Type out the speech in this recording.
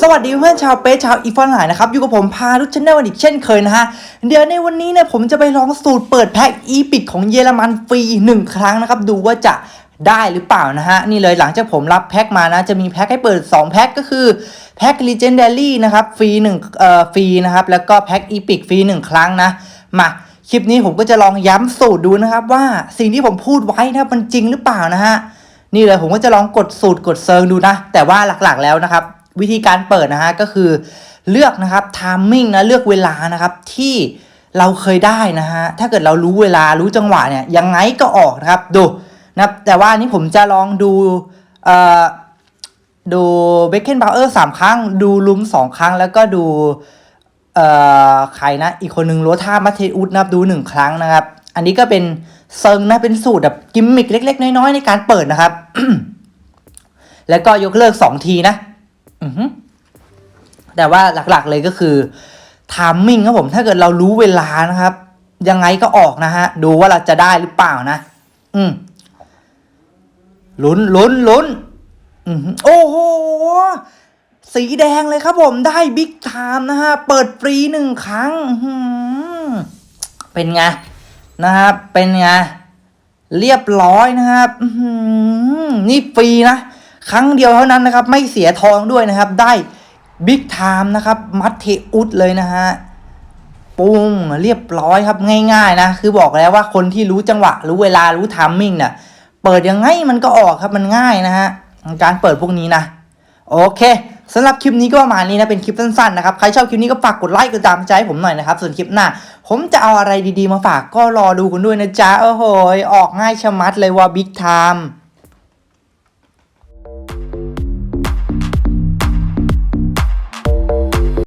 สวัสดีเพื่อนชาวเป๊ชาวอีฟอนหลายนะครับ อยู่กับผมพาลุชแนลอีกเช่นเคยนะฮะ เดี๋ยวในวันนี้เนี่ยผมจะไปลองสูตรเปิดแพ็คอีพิกของเยอรมันฟรีหนึ่งครั้งนะครับ ดูว่าจะได้หรือเปล่านะฮะ นี่เลยหลังจากผมรับแพ็คมานะ จะมีแพ็คให้เปิด 2 แพ็คก็คือ แพ็ค Legendary นะครับ ฟรี1เอ่อฟรีนะครับ แล้วก็แพ็คอีพิกฟรี 1 ครั้งนะ มาคลิปนี้ผมก็จะลองย้ำสูตรดูนะครับว่าสิ่งที่ผมพูดไว้นะมันจริงหรือเปล่านะฮะ นี่เลยผมก็จะลองกดสูตรกดเซิร์งดูนะ แต่ว่าหลักๆแล้วนะครับ วิธีการเปิดนะฮะก็คือเลือกนะครับทามมิ่งนะเลือกเวลานะครับที่เราเคยได้นะฮะถ้าเกิดเรารู้เวลารู้จังหวะเนี่ยยังไงก็ออกนะครับดูนะครับแต่ว่านี้ผมจะลองดูเอ่อดูเบคเคนบาเออร์สามครั้ง ดูลุมสองครั้ง แล้วก็ดูเอ่อใครนะ อีกคนหนึ่งโรธามัตเทอุสนะครับดูหนึ่งครั้งนะครับ อันนี้ก็เป็นเซิงนะเป็นสูตรแบบกิมมิกเล็ก ๆ น้อยๆในการเปิดนะครับ แล้วก็ยกเลิกสองทีนะแต่ว่าหลักๆเลยก็คือทามมิ่งครับผมถ้าเกิดเรารู้เวลานะครับ ยังไงก็ออกนะฮะ ดูว่าเราจะได้หรือเปล่านะ อืมลุ้นลุ้นลุ้นอโอ้โห สีแดงเลยครับผมได้บิ๊กไทม์นะฮะ เปิดฟรีหนึ่งครั้งเป็นไง นะครับ เป็นไง เรียบร้อยนะครับนี่ฟรีนะ ครั้งเดียวเท่านั้นนะครับ ไม่เสียทองด้วยนะครับ ได้บิ๊กไทม์นะครับ มัตเทอุสเลยนะฮะปุ้งเรียบร้อยครับง่าย ๆ นะ คือบอกแล้วว่าคนที่รู้จังหวะ รู้เวลารู้ทามมิ่งเนี่ยเปิดยังไงมันก็ออกครับมันง่ายนะฮะการเปิดพวกนี้นะโอเคสำหรับคลิปนี้ก็ประมาณนี้นะเป็นคลิปสั้นๆนะครับใครชอบคลิปนี้ก็ฝากกดไลค์กดติดตามใจให้ผมหน่อยนะครับส่วนคลิปหน้า ผมจะเอาอะไรดีๆมาฝากก็รอดูกันด้วยนะจ๊ะโอ้โหออกง่ายชะมัดเลยว่าบิ๊กไทม์